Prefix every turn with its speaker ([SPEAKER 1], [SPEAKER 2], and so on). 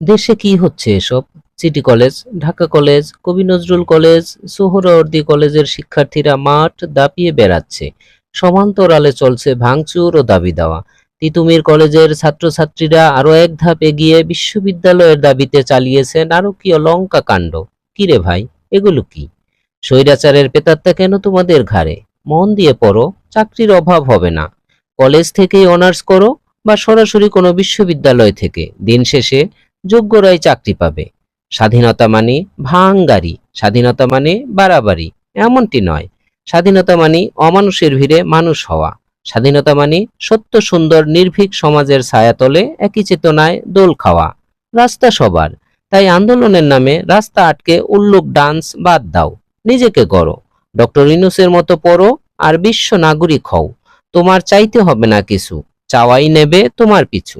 [SPEAKER 1] দেশে কি হচ্ছে এসব? সিটি কলেজ ঢাকা কলেজ কবি নজরুল কলেজ সোহরাওয়ার্দী কলেজের শিক্ষার্থীরা মাঠ দাপিয়ে বেড়াচ্ছে। সমান্তরালে চলছে ভাঙচুর ও দাবি দেওয়া। তিতুমির কলেজের ছাত্রছাত্রীরা আরও এক ধাপ এগিয়ে বিশ্ববিদ্যালয়ের দাবিতে চালিয়েছে নারকীয় লঙ্কা কাণ্ড। কিরে ভাই, এগুলো কি? স্বৈরাচারের পেতাত্তা কেন তোমাদের ঘাড়ে? মন দিয়ে পড়ো, চাকরির অভাব হবে না। কলেজ থেকেই অনার্স করো বা সরাসরি কোনো বিশ্ববিদ্যালয় থেকে। দিন শেষে যোগ্যরাই চাকরি পাবে। স্বাধীনতা মানে ভাঙ্গারি, স্বাধীনতা মানে বাড়াবাড়ি, এমনটি নয়। স্বাধীনতা মানে অমানুষের ভিড়ে মানুষ হওয়া। স্বাধীনতা মানে সত্য, সুন্দর, নির্ভীক সমাজের ছায়াতলে একই চেতনায় দোল খাওয়া। রাস্তা সবার। তাই আন্দোলনের নামে রাস্তা আটকে উল্লুক ডান্স বাদ দাও। নিজেকে করো ডক্টর ইনুসের মতো পড়ো আর বিশ্ব নাগরিক হও। তোমার চাইতে হবে না কিছু। চাওয়াই নেবে তোমার পিছু।